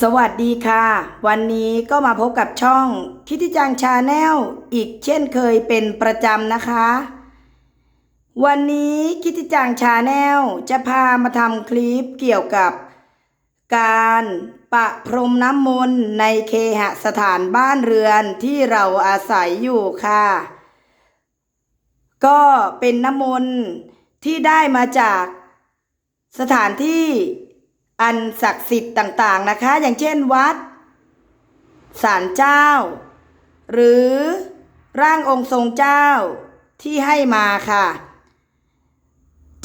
สวัสดีค่ะ วันนี้ก็มาพบกับช่องคิติจังชาแนลอีกเช่นเคยเป็นประจำนะคะ วันนี้คิติจังชาแนลจะพามาทำคลิปเกี่ยวกับ การประพรมน้ำมนต์ในเคหสถานบ้านเรือนที่เราอาศัยอยู่ค่ะ ก็เป็นน้ำมนต์ที่ได้มาจากสถานที่ อันศักดิ์สิทธิ์ต่างๆนะคะ อย่างเช่นวัดศาลเจ้า หรือร่างองค์ทรงเจ้าที่ให้มาค่ะ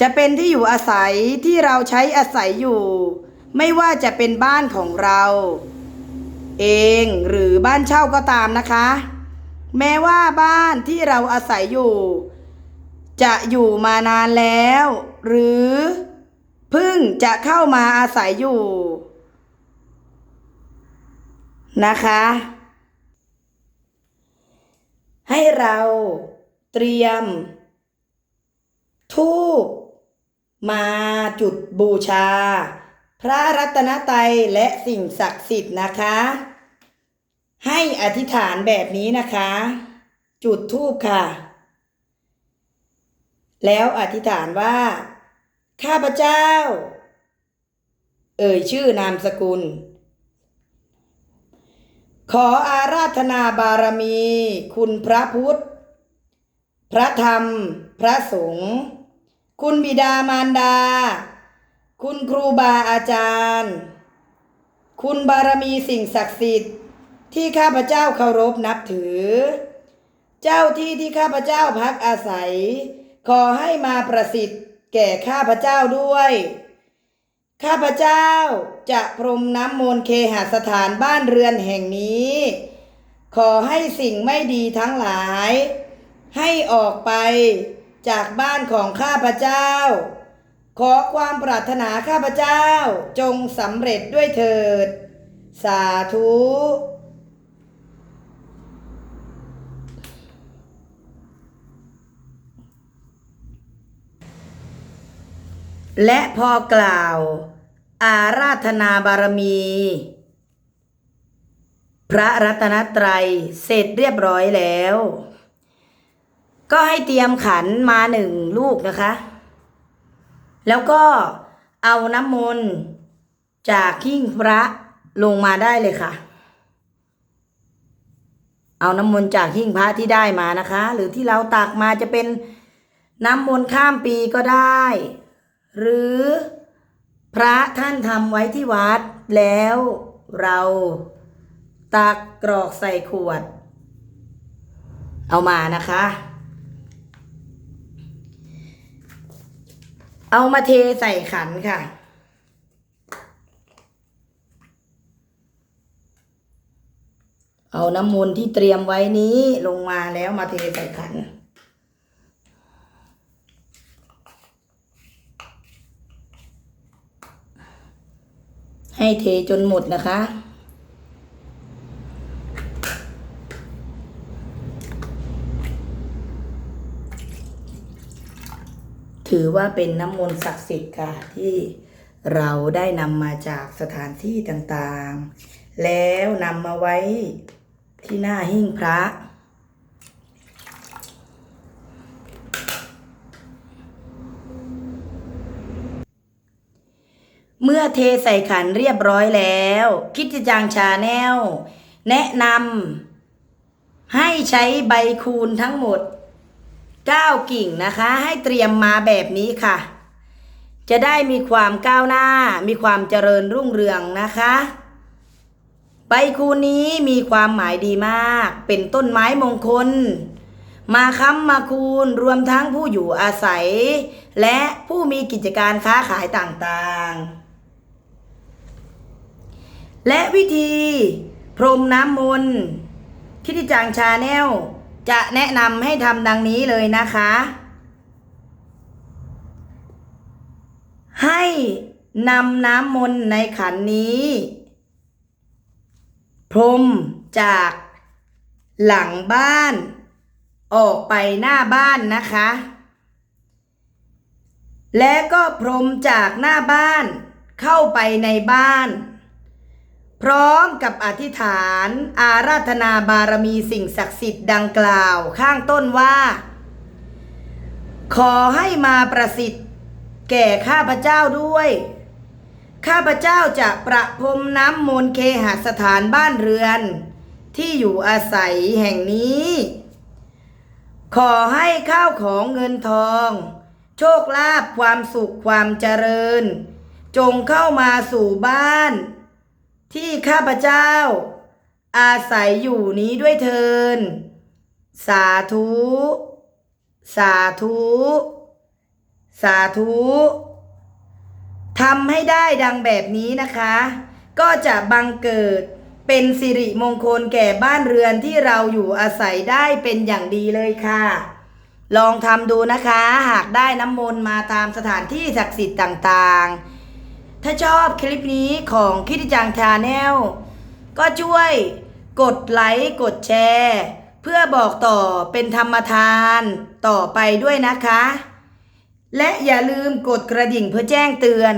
จะเป็นที่อยู่อาศัยที่เราใช้อาศัยอยู่ ไม่ว่าจะเป็นบ้านของเรา เองหรือบ้านเช่าก็ตามนะคะ แม้ว่าบ้านที่เราอาศัยอยู่ จะอยู่มานานแล้ว หรือ พิ่งจะเข้ามาอาศัยอยู่ นะคะ ให้เราเตรียม ทูบมาจุดบูชา พระรัตนตรัยและสิ่งศักดิ์สิทธิ์นะคะ ให้อธิษฐานแบบนี้นะคะ จุดทูบค่ะ แล้วอธิษฐานว่า ข้าพเจ้า เอ่ยชื่อนามสกุล ขออาราธนาบารมี คุณพระพุทธ พระธรรม พระสงฆ์คุณบิดามารดา คุณครูบาอาจารย์ คุณบารมีสิ่งศักดิ์สิทธิ์ ที่ข้าพเจ้าเคารพนับถือ เจ้าที่ที่ข้าพเจ้าพักอาศัย ขอให้มาประสิทธิ์ แก่ข้าพเจ้าด้วย ข้าพเจ้าจะพรมน้ำมนต์เคหสถานบ้านเรือนแห่งนี้ ขอให้สิ่งไม่ดีทั้งหลาย ให้ออกไปจากบ้านของข้าพเจ้า ขอความปรารถนาข้าพเจ้าจงสำเร็จด้วยเถิด สาธุ และพอกล่าว อาราธนาบารมี พระรัตนตรัยเสร็จเรียบร้อยแล้ว ก็ให้เตรียมขันมาหนึ่งลูกนะคะ แล้วก็เอาน้ำมนต์จากขิ้งพระลงมาได้เลยค่ะ เอาน้ำมนต์จากหิ้งพระที่ได้มานะคะ หรือที่เราตักมาจะเป็นน้ำมนต์ข้ามปีก็ได้ หรือพระท่านทำไว้ที่วัดแล้วเราตักกรอกใส่ขวด เอามานะคะ เอามาเทใส่ขันค่ะ เอาน้ำมนต์ที่เตรียมไว้นี้ลงมาแล้วมาเทใส่ขัน ให้เทจนหมดนะคะ ถือว่าเป็นน้ำมนต์ศักดิ์สิทธิ์ค่ะ ที่เราได้นำมาจากสถานที่ต่างๆ แล้วนำมาไว้ที่หน้าหิ้งพระ เมื่อเทใส่ขันเรียบร้อยแล้ว คิดจางชาแนล แนะนำให้ใช้ใบคูณทั้งหมด 9 กิ่งนะคะ ให้เตรียมมาแบบนี้ค่ะ จะได้มีความก้าวหน้า มีความเจริญรุ่งเรืองนะคะใบคูณนี้มีความหมายดีมาก เป็นต้นไม้มงคล มาค้ำมาคูณรวมทั้งผู้อยู่อาศัย และผู้มีกิจการค้าขายต่างๆ และวิธีพรมน้ำมนต์คิดที่จางชาแนลจะแนะนำให้ทำดังนี้เลยนะคะ ให้นำน้ำมนต์ในขันนี้ พรมจากหลังบ้าน ออกไปหน้าบ้านนะคะ และก็พรมจากหน้าบ้านเข้าไปในบ้าน พร้อมกับอธิษฐาน อาราธนาบารมีสิ่งศักดิ์สิทธิ์ดังกล่าว ข้างต้นว่า ขอให้มาประสิทธิ์ แก่ข้าพเจ้าด้วย ข้าพเจ้าจะประพรมน้ำมนต์เคหสถานบ้านเรือน ที่อยู่อาศัยแห่งนี้ ขอให้ข้าวของเงินทอง โชคลาภความสุขความเจริญ จงเข้ามาสู่บ้าน ที่ข้าพเจ้า อาศัยอยู่นี้ด้วยเทิน สาธุ สาธุ สาธุทำให้ได้ดังแบบนี้นะคะ ก็จะบังเกิดเป็นสิริมงคลแก่บ้านเรือนที่เราอยู่อาศัยได้เป็นอย่างดีเลยค่ะ ลองทำดูนะคะ หากได้น้ำมนต์มาตามสถานที่ศักดิ์สิทธิ์ต่างๆ ถ้าชอบคลิปนี้ของคิดจังชาแนลก็ช่วยกดไลค์กดแชร์ เพื่อบอกต่อเป็นธรรมทานต่อไปด้วยนะคะ และอย่าลืมกดกระดิ่งเพื่อแจ้งเตือน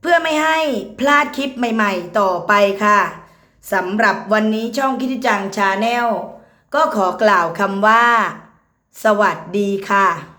เพื่อไม่ให้พลาดคลิปใหม่ๆ ต่อไปค่ะสำหรับวันนี้ช่องคิดจังชาแนลก็ขอกล่าวคำว่า สวัสดีค่ะ